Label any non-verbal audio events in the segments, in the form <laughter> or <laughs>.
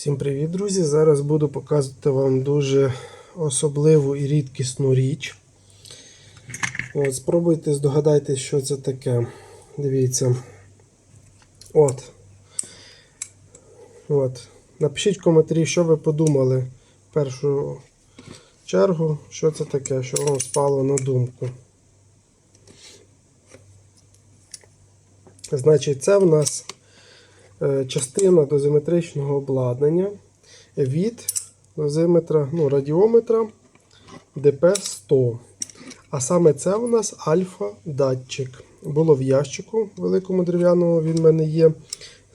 Всім привіт, друзі! Зараз буду показувати вам дуже особливу і рідкісну річ. От, Спробуйте здогадайтесь, що це таке. Дивіться. От. От. Напишіть в коментарі, що ви подумали в першу чергу, що це таке, що вам спало на думку. Значить, це в нас е, частина дозиметричного обладнання від дозиметра, ну, радіометра DP100. А саме це у нас альфа-датчик. Було в ящику великому дерев'яному, він в мене є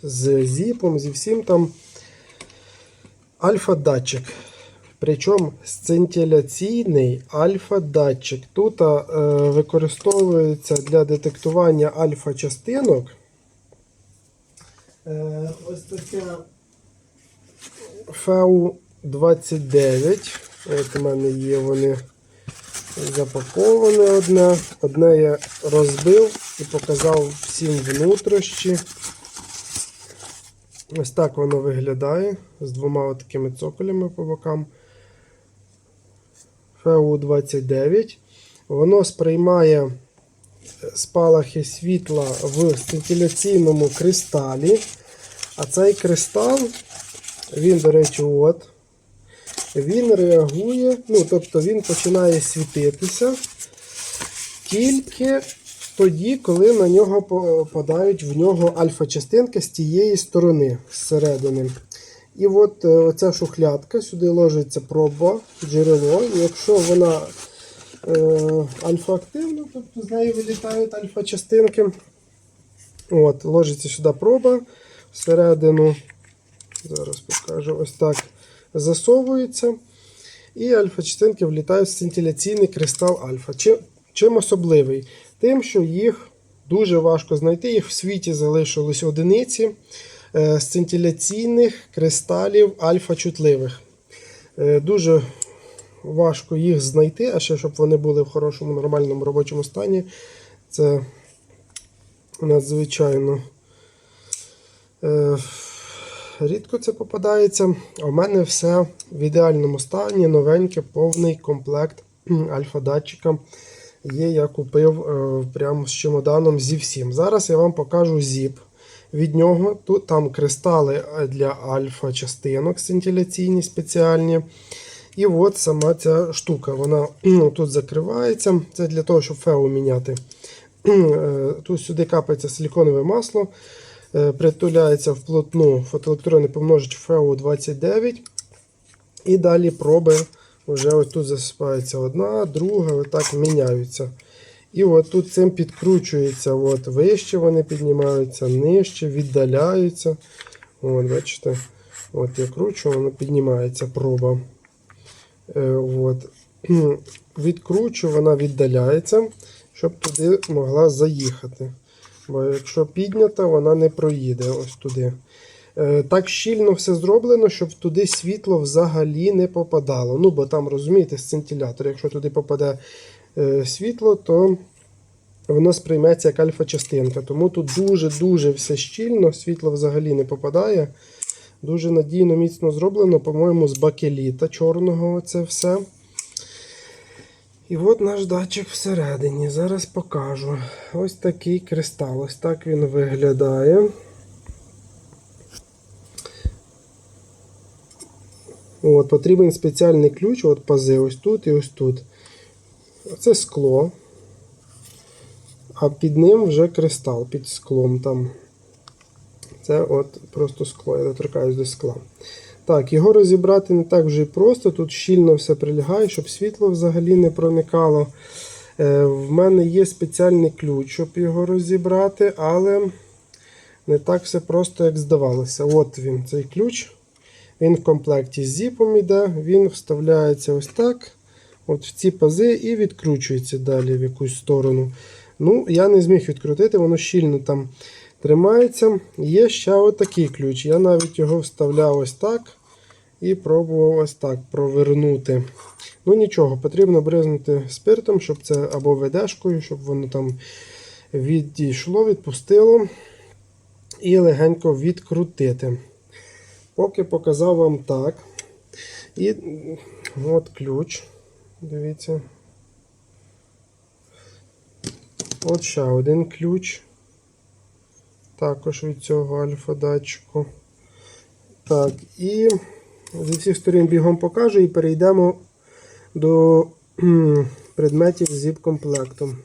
з зіпом, зі всім там. Альфа-датчик. Причому сцинтиляційний альфа-датчик. Тут е, використовується для детектування альфа-частинок. Е, ось таке FEU29. От у мене є вони запаковане одне. Одне я розбив і показав всім внутрішні. Ось так воно виглядає з двома такими цоколями по бокам. FEU29. Воно сприймає спалахи світла в сцинтиляційному кристалі. А цей кристал, він, до речі, от, він реагує, ну, тобто він починає світитися тільки тоді, коли на нього попадають в нього альфа-частинки з тієї сторони, зсередини. І от е, оця шухлядка, сюди ложиться проба, джерело. Якщо вона е, альфа-активна, тобто з неї вилітають альфа-частинки, от, ложиться сюди проба всередину. Зараз покажу ось так. Засовується. І альфа-частинки влітають в сцинтиляційний кристал альфа. Чим, чим особливий? Тим, що їх дуже важко знайти, їх в світі залишились одиниці е, сцинтиляційних кристалів альфа-чутливих. Е, дуже важко їх знайти, а ще щоб вони були в хорошому нормальному робочому стані. Це надзвичайно рідко це попадається. В мене все в ідеальному стані, новеньке, повний комплект альфа-датчика є, я купив е, прямо з чемоданом зі всім. Зараз я вам покажу зіп. Від нього тут там кристали для альфа-частинок сцинтиляційні спеціальні. І от сама ця штука. Вона ну, тут закривається. Це для того, щоб феу міняти. Е, тут сюди капається силіконове масло, е, притуляється вплотну фотоелектронний помножить феу 29. І далі проби. Вже ось тут засипається одна, друга, отак міняються. І от тут цим підкручується. От Вище вони піднімаються, нижче, віддаляються. От, Бачите, от я кручу, воно піднімається проба. Е, от. Відкручу, вона віддаляється, щоб туди могла заїхати. Бо якщо піднята, вона не проїде ось туди. Е, так щільно все зроблено, щоб туди світло взагалі не попадало. Ну, бо там, розумієте, сцинтилятор, якщо туди попаде е, світло, то воно сприйметься як альфа-частинка. Тому тут дуже-дуже все щільно, світло взагалі не попадає. Дуже надійно, міцно зроблено, по-моєму, з бакеліта чорного це все. І от наш датчик всередині. Зараз покажу. Ось такий кристал. Ось так він виглядає. От, Потрібен спеціальний ключ, от пази ось тут і ось тут. Це скло. А під ним вже кристал під склом там. Це от просто скло, я доторкаюсь до скла. Так, його розібрати не так вже і просто. Тут щільно все прилягає, щоб світло взагалі не проникало. Е, В мене є спеціальний ключ, щоб його розібрати, але не так все просто, як здавалося. От він, цей ключ. Він в комплекті з зіпом йде, він вставляється ось так. От в ці пази і відкручується далі в якусь сторону. Ну, Я не зміг відкрутити, воно щільно там тримається. Є ще отакий ключ. Я навіть його вставляв ось так і пробував ось так провернути. Ну нічого, потрібно бризнути спиртом, щоб це або ведешкою, щоб воно там відійшло, відпустило. І легенько відкрутити. Поки показав вам так. І от ключ. Дивіться. От ще один ключ. Також від цього альфа-датчику. Так, і зі всіх сторін бігом покажу і перейдемо до предметів з зіп-комплектом.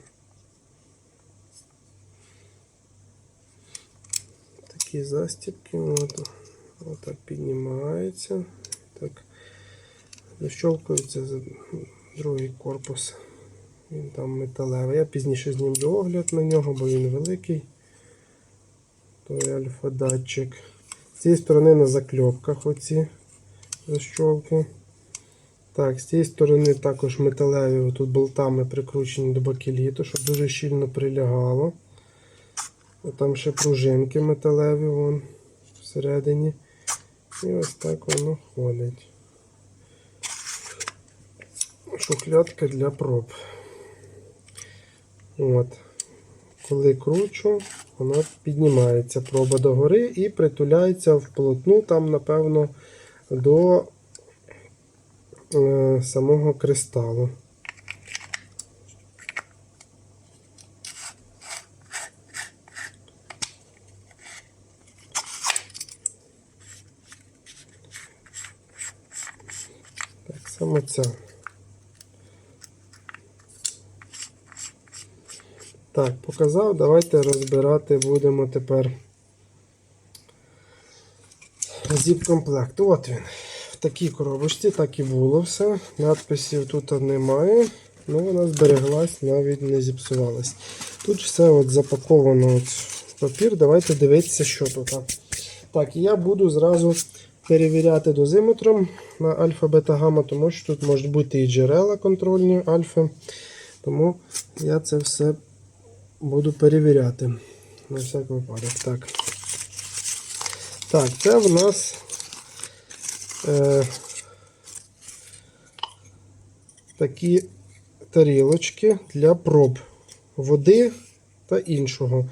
Такі застібки. От, отак піднімається. Так. Защовкується за другий корпус. Він там металевий. Я пізніше знімлю огляд на нього, бо він великий. Альфа-датчик. З цієї сторони на закльопках оці защолки. Так, з цієї сторони також металеві тут болтами прикручені до бакеліту, щоб дуже щільно прилягало. А Там ще пружинки металеві вон всередині. І ось так воно ходить. Шухлядка для проб. От. Коли кручу, вона піднімається проба догори і притуляється вплотну, там, напевно, до е, самого кристалу. Так само ця. Так, показав. Давайте розбирати будемо тепер зіп-комплект. От він. В такій коробочці так і було все. Надписів тут немає. Ну, вона збереглась, навіть не зіпсувалась. Тут все от запаковано от в папір. Давайте дивитися, що тут. Так, і я буду зразу перевіряти дозиметром на альфа, бета, гамма, тому що тут можуть бути і джерела контрольні альфа. Тому я це все буду перевіряти. На всяк випадок. Так. Так, це в нас е, такі тарілочки для проб води та іншого.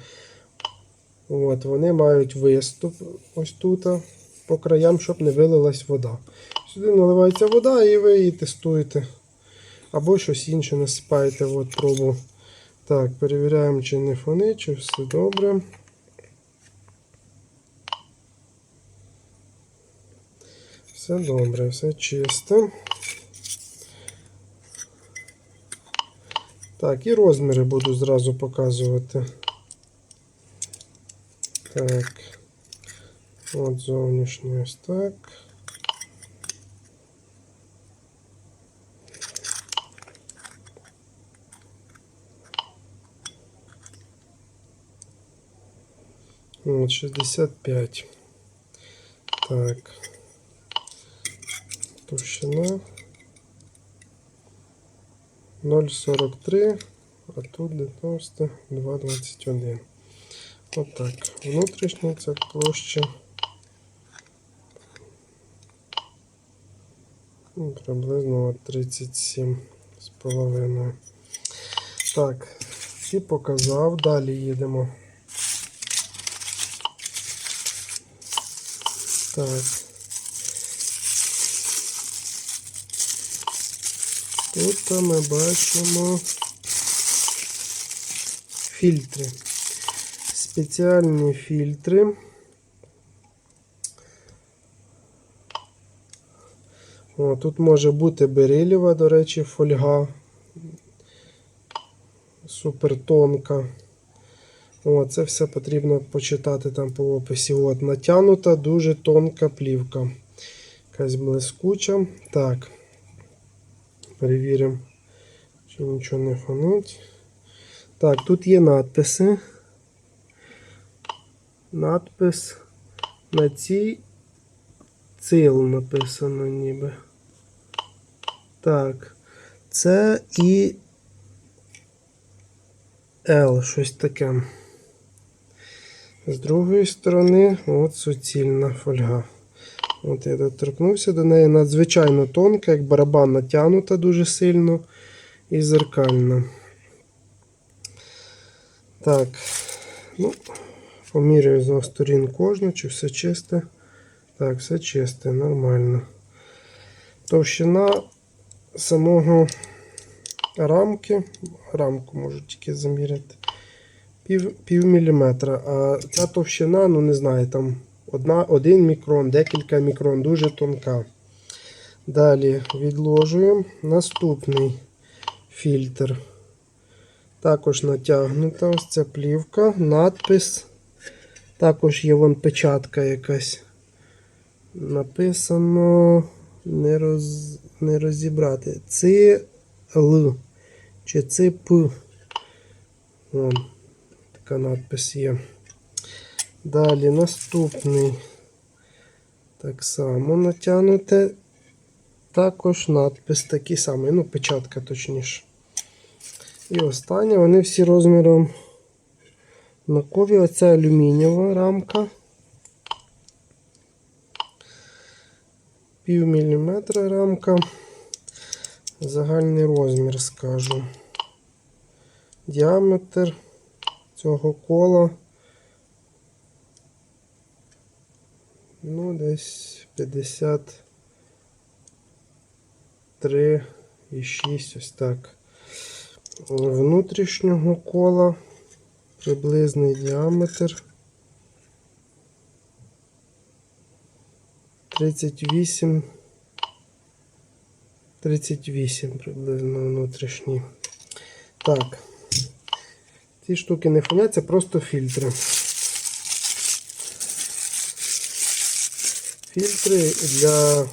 От, вони мають виступ ось тут по краям, щоб не вилилась вода. Сюди наливається вода і ви її тестуєте. Або щось інше насипаєте от пробу. Так, перевіряємо, чи не фони, чи все добре. Все добре, все чисто. Так, і розміри буду зразу показувати. Так. От зовнішній ось так. 65. Так. Товщина 0,43, а тут для товста 2,21. Отак. Внутрішня це площа. Приблизно от 37 з половиною. Так, і показав. Далі їдемо. Так. Тут ми бачимо фільтри. Спеціальні фільтри. О, тут може бути берилєва, до речі, фольга. Супертонка. О, це все потрібно почитати там по описі. От, натягнута дуже тонка плівка. Якась блискуча. Так. Перевіримо, чи нічого не фонить. Так, тут є надписи. Надпис на цій цил написано ніби. Так. Це і L, щось таке. З другої сторони, от суцільна фольга. От я доторкнувся до неї. Надзвичайно тонка, як барабан натягнута дуже сильно і зеркальна. Так, ну, поміряю з двох сторін кожну, чи все чисте. Так, все чисте, нормально. Товщина самого рамки, рамку можу тільки заміряти. Пів, пів міліметра. А ця товщина, ну не знаю, там одна, один мікрон, декілька мікрон, дуже тонка. Далі відложуємо. Наступний фільтр. Також натягнута ось ця плівка, надпис. Також є вон печатка якась. Написано не, роз, не розібрати. Це. Чи це П. Вон, така надпис є. Далі наступний. Так само натягнуте. Також надпис такий самий, ну, печатка точніше. І останнє, вони всі розміром однакові. Оце алюмінієва рамка. Пів міліметра рамка. Загальний розмір скажу. Діаметр цього кола. Ну, десь 53 і 6, ось так. Внутрішнього кола приблизний діаметр 38 38 приблизно внутрішній. Так. Ці штуки не фонять, це просто фільтри. Фільтри для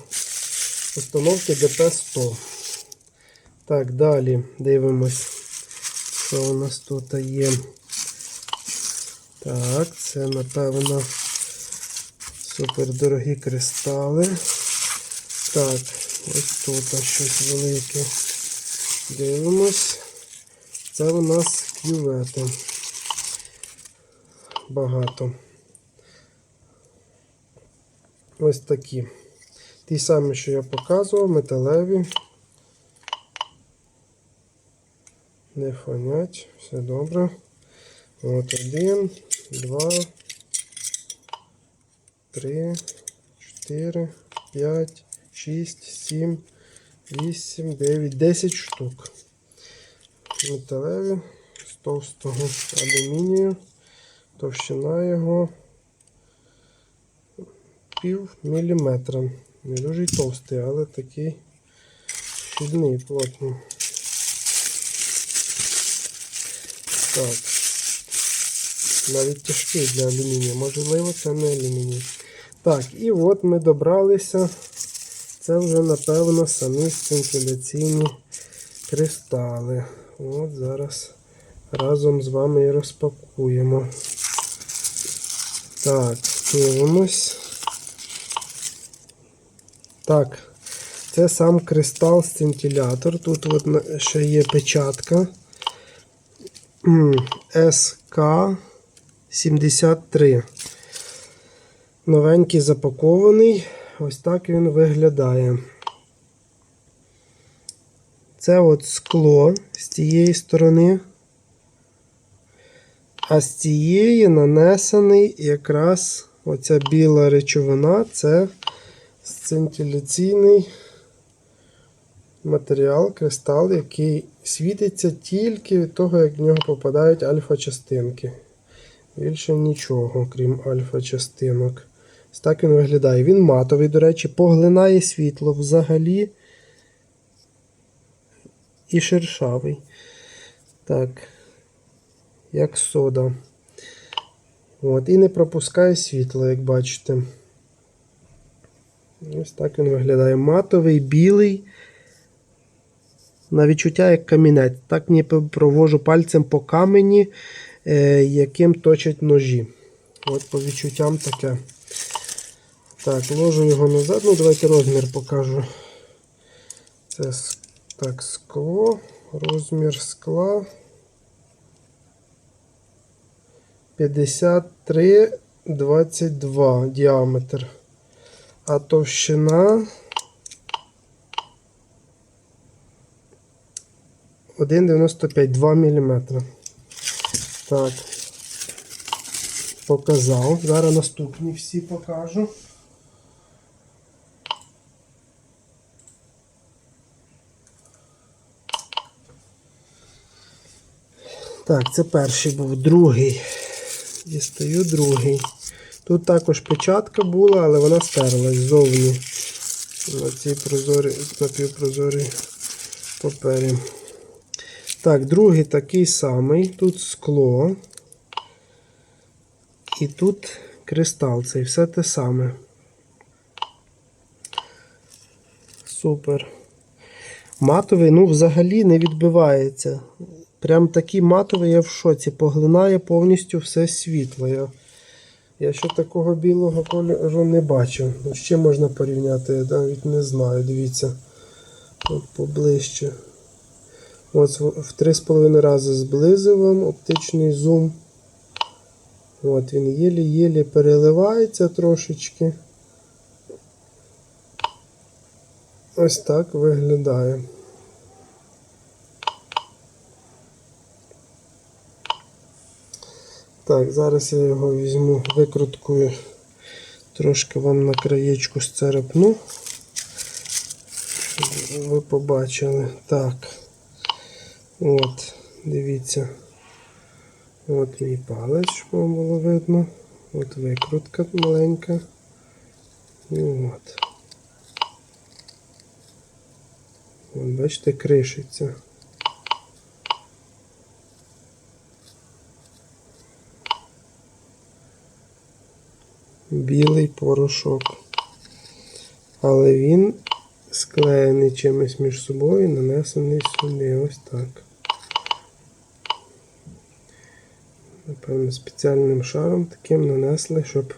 установки ДП-100. Так, далі дивимось, що у нас тут є. Так, це, напевно, супердорогі кристали. Так, ось тут щось велике. Дивимось. Це у нас кювети. Багато. Ось такі. Ті самі, що я показував, металеві. Не фонять, все добре. От один, два, три, чотири, п'ять, шість, сім, вісім, дев'ять, десять штук. Металеві з товстого алюмінію. Товщина його пів міліметра. Не дуже товстий, але такий щільний, плотний. Так. Навіть тяжкий для алюмінію. Можливо, це не алюміній. Так, і от ми добралися. Це вже, напевно, самі сцинтиляційні кристали. От зараз разом з вами і розпакуємо. Так, дивимось. Так, це сам кристал сцинтилятор. Тут от ще є печатка. СК73. Новенький запакований. Ось так він виглядає. Це от скло з цієї сторони. А з цієї нанесений якраз оця біла речовина це сцинтиляційний матеріал, кристал, який світиться тільки від того, як в нього попадають альфа-частинки. Більше нічого, крім альфа-частинок. Так він виглядає. Він матовий, до речі, поглинає світло взагалі. І шершавий. Так. Як сода. От, і не пропускає світло, як бачите. Ось так він виглядає. Матовий, білий. На відчуття як камінець. Так ніби провожу пальцем по камені, е, яким точать ножі. От по відчуттям таке. Так, ложу його назад. Ну, давайте розмір покажу. Це так, скло, розмір скла. 53,22 діаметр. А товщина 1,95 2 мм. Так. Показав. Зараз наступні всі покажу. Так, це перший був, другий. Дістаю другий. Тут також печатка була, але вона стерлась ззовні. На цій прозорі, напівпрозорій папері. Так, другий такий самий. Тут скло. І тут кристал. Це все те саме. Супер. Матовий, ну, взагалі не відбивається. Прям такий матовий, я в шоці. Поглинає повністю все світло. Я, я ще такого білого кольору не бачив. Чим можна порівняти, я навіть не знаю. Дивіться. От поближче. От в 3,5 рази зблизив вам оптичний зум. От він єлі-єлі переливається трошечки. Ось так виглядає. Так, зараз я його візьму, викруткую, трошки вам на краєчку сцерепну. Щоб ви побачили. Так. От, дивіться. От мій палець, щоб вам було видно. От викрутка маленька. І от. От, бачите, кришиться. Білий порошок. Але він склеєний чимось між собою, і нанесений сюди. Ось так. Напевно, спеціальним шаром таким нанесли, щоб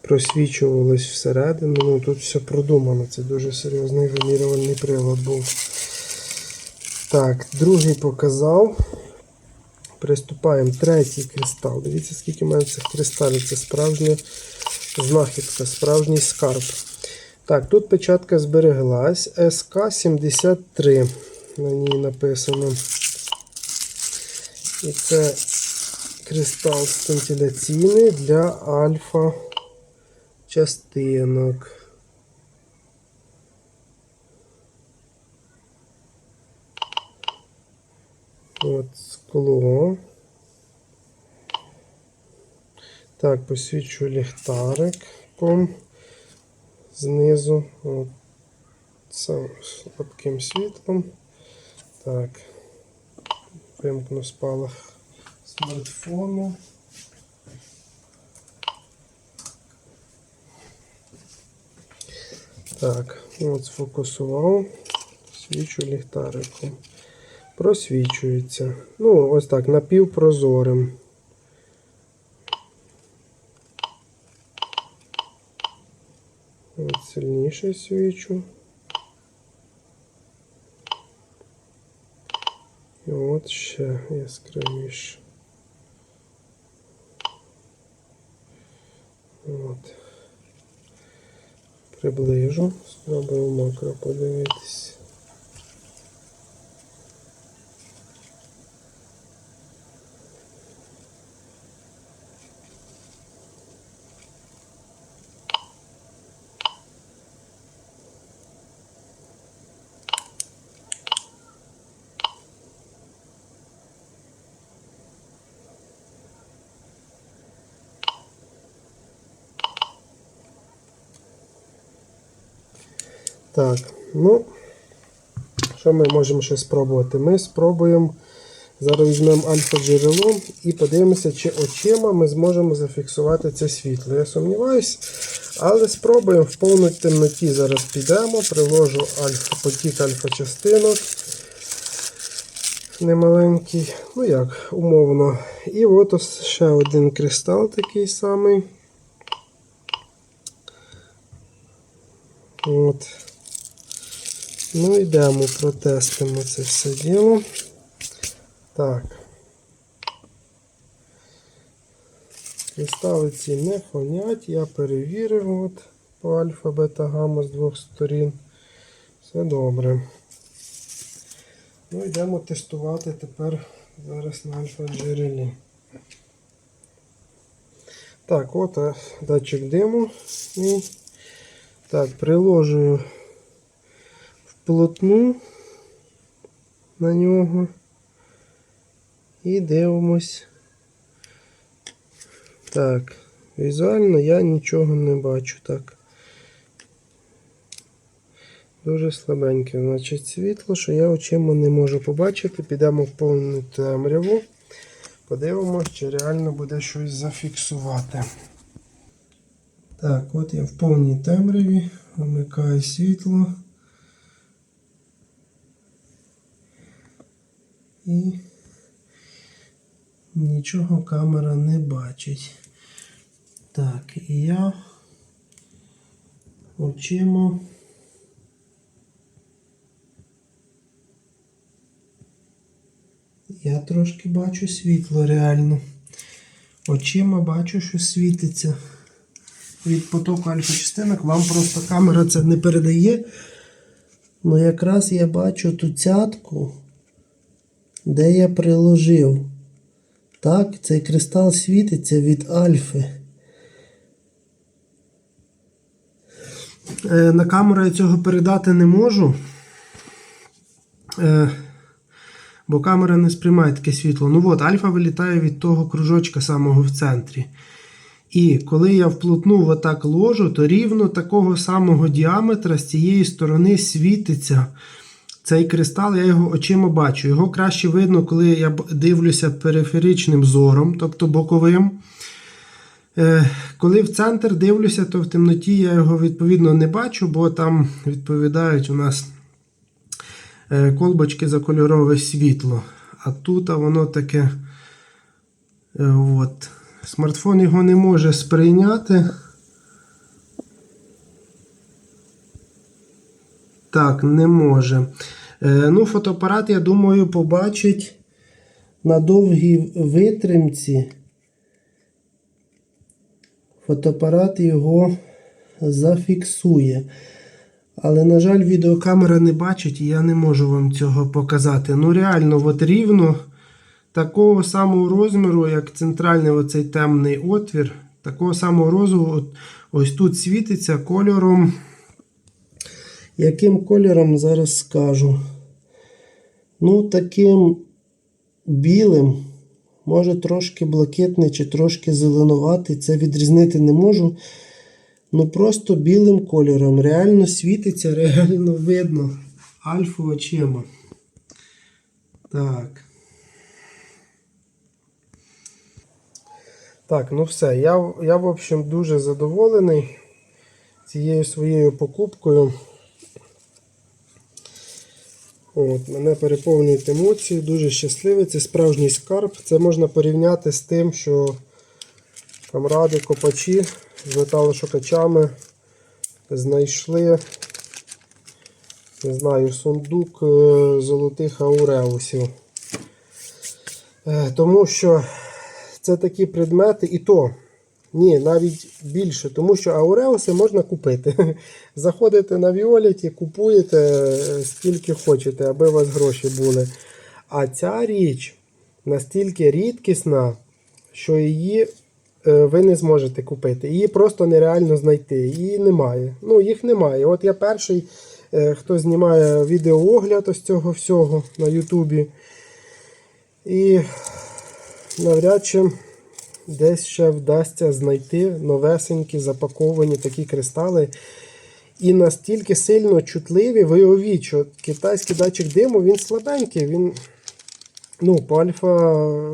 просвічувалось всередину. Ну, тут все продумано. Це дуже серйозний вимірювальний прилад був. Так, другий показав. Приступаємо. Третій кристал. Дивіться, скільки в мене цих кристалів. Це справжня знахідка, справжній скарб. Так, тут печатка збереглась. СК-73. На ній написано. І це кристал стентиляційний для альфа частинок. От скло. Так, посвічу ліхтариком знизу. От, слабким світлом. Так, вимкну спалах смартфону. Так, от сфокусував, свічу ліхтариком. Просвічується. Ну, ось так, напівпрозорим. От сильніше свічу. І от ще яскравіше. От. Приближу, спробую мокро подивитись. Так, ну, що ми можемо ще спробувати? Ми спробуємо, зараз візьмемо альфа-джерело і подивимося, чи очима ми зможемо зафіксувати це світло. Я сумніваюсь, але спробуємо в повній темноті. Зараз підемо, приложу альфа, потік альфа-частинок. Немаленький, ну як, умовно. І от ось ще один кристал такий самий. От. Ну, йдемо, протестимо це все діло. Так. Кристали ці не фонять, я перевірив от по альфа, бета, гамма з двох сторін. Все добре. Ну, йдемо тестувати тепер зараз на альфа джерелі. Так, от е, датчик диму. Так, приложую вплотну на нього І дивимось. Так, візуально я нічого не бачу. Так. Дуже слабеньке, значить, світло, що я очима не можу побачити. Підемо в повну темряву. Подивимось, чи реально буде щось зафіксувати. Так, от я в повній темряві, вмикаю світло. І нічого камера не бачить. Так, і я очима. Я трошки бачу світло реально. Очима бачу, що світиться від потоку альфа-частинок. Вам просто камера це не передає. Ну якраз я бачу ту цятку, де я приложив. Так, цей кристал світиться від альфи. Е, на камеру я цього передати не можу. Е, бо камера не сприймає таке світло. Ну от, альфа вилітає від того кружочка самого в центрі. І коли я вплотну отак ложу, то рівно такого самого діаметра з цієї сторони світиться цей кристал, я його очима бачу. Його краще видно, коли я дивлюся периферичним зором, тобто боковим. Е, Коли в центр дивлюся, то в темноті я його відповідно не бачу, бо там відповідають у нас е, колбочки за кольорове світло. А тут воно таке. е, От. Смартфон його не може сприйняти. Так, не може. Е, ну, фотоапарат, я думаю, побачить на довгій витримці. Фотоапарат його зафіксує. Але, на жаль, відеокамера не бачить, і я не можу вам цього показати. Ну, реально, от рівно такого самого розміру, як центральний оцей темний отвір, такого самого розміру, ось тут світиться кольором. Яким кольором зараз скажу? Ну, таким білим, може трошки блакитний чи трошки зеленуватий. Це відрізнити не можу. Ну просто білим кольором. Реально світиться, реально видно. Альфу очима. Так. Так, ну все. Я, я в общем, дуже задоволений цією своєю покупкою. От, мене переповнюють емоції, дуже щасливий. Це справжній скарб. Це можна порівняти з тим, що камради, копачі з металошукачами знайшли, не знаю, сундук е, золотих ауреусів. Е, Тому що це такі предмети, і то, ні, навіть більше, тому що ауреуси можна купити. <laughs> Заходите на Віоліті, купуєте е, скільки хочете, аби у вас гроші були. А ця річ настільки рідкісна, що її е, ви не зможете купити. Її просто нереально знайти. Її немає. Ну, їх немає. От я перший, е, хто знімає відеоогляд ось цього всього на Ютубі. І навряд чи десь ще вдасться знайти новесенькі запаковані такі кристали. І настільки сильно чутливі, ви уявіть, що китайський датчик диму він слабенький. Він, ну, по альфа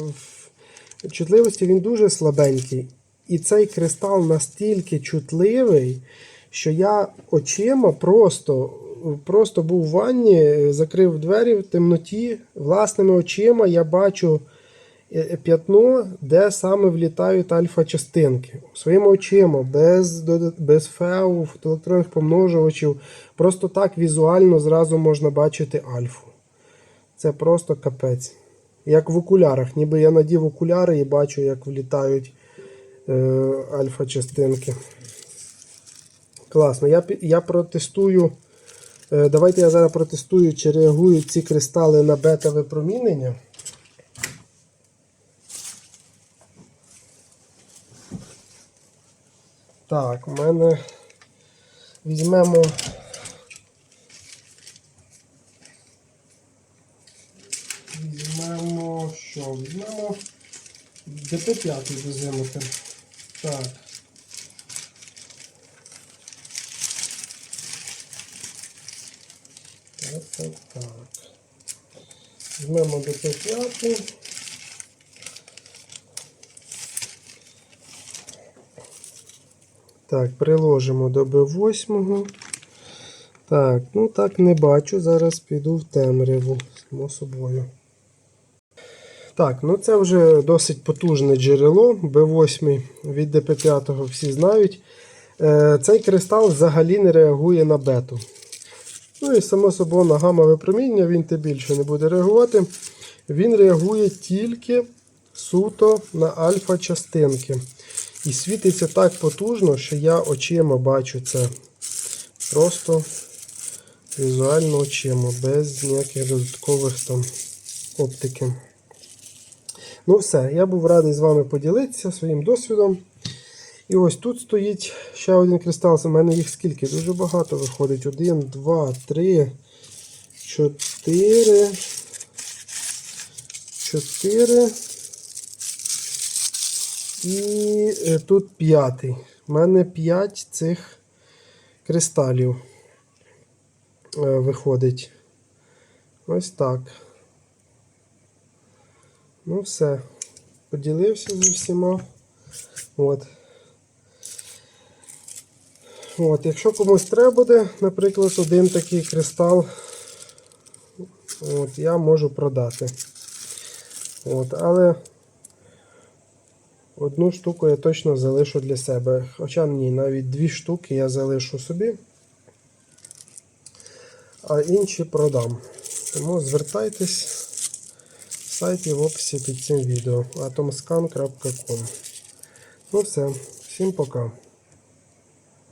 чутливості він дуже слабенький. І цей кристал настільки чутливий, що я очима просто, просто був в ванні, закрив двері в темноті, власними очима я бачу п'ятно, де саме влітають альфа-частинки. Своїми очима, без, без феу, фотоелектронних помножувачів. Просто так візуально зразу можна бачити альфу. Це просто капець. Як в окулярах. Ніби я надів окуляри і бачу, як влітають е, альфа-частинки. Класно. Я, я протестую. Е, давайте я зараз протестую, чи реагують ці кристали на бета-випромінення. Так, у мене візьмемо. Візьмемо що? Візьмемо ДП5 дозиметр. Так. Так, так, так. Візьмемо ДП5. Так, приложимо до Б8. Так, ну так не бачу. Зараз піду в темряву, само собою. Так, ну це вже досить потужне джерело. Б8 від ДП5 всі знають. Е, Цей кристал взагалі не реагує на бету. Ну і само собою на гамма випроміння він тим більше не буде реагувати. Він реагує тільки суто на альфа частинки. І світиться так потужно, що я очима бачу це. Просто візуально очима, без ніяких додаткових там оптики. Ну все, я був радий з вами поділитися своїм досвідом. І ось тут стоїть ще один кристал. У мене їх скільки? Дуже багато виходить. Один, два, три, чотири. Чотири. І е, тут п'ятий. У мене п'ять цих кристалів е, виходить. Ось так. Ну, все. Поділився зі всіма. От. От, якщо комусь треба буде, наприклад, один такий кристал, от, я можу продати. От, але одну штуку я точно залишу для себе. Хоча ні, навіть дві штуки я залишу собі, а інші продам. Тому звертайтесь сайт є в описі під цим відео atomscan.com. Ну все, всім пока.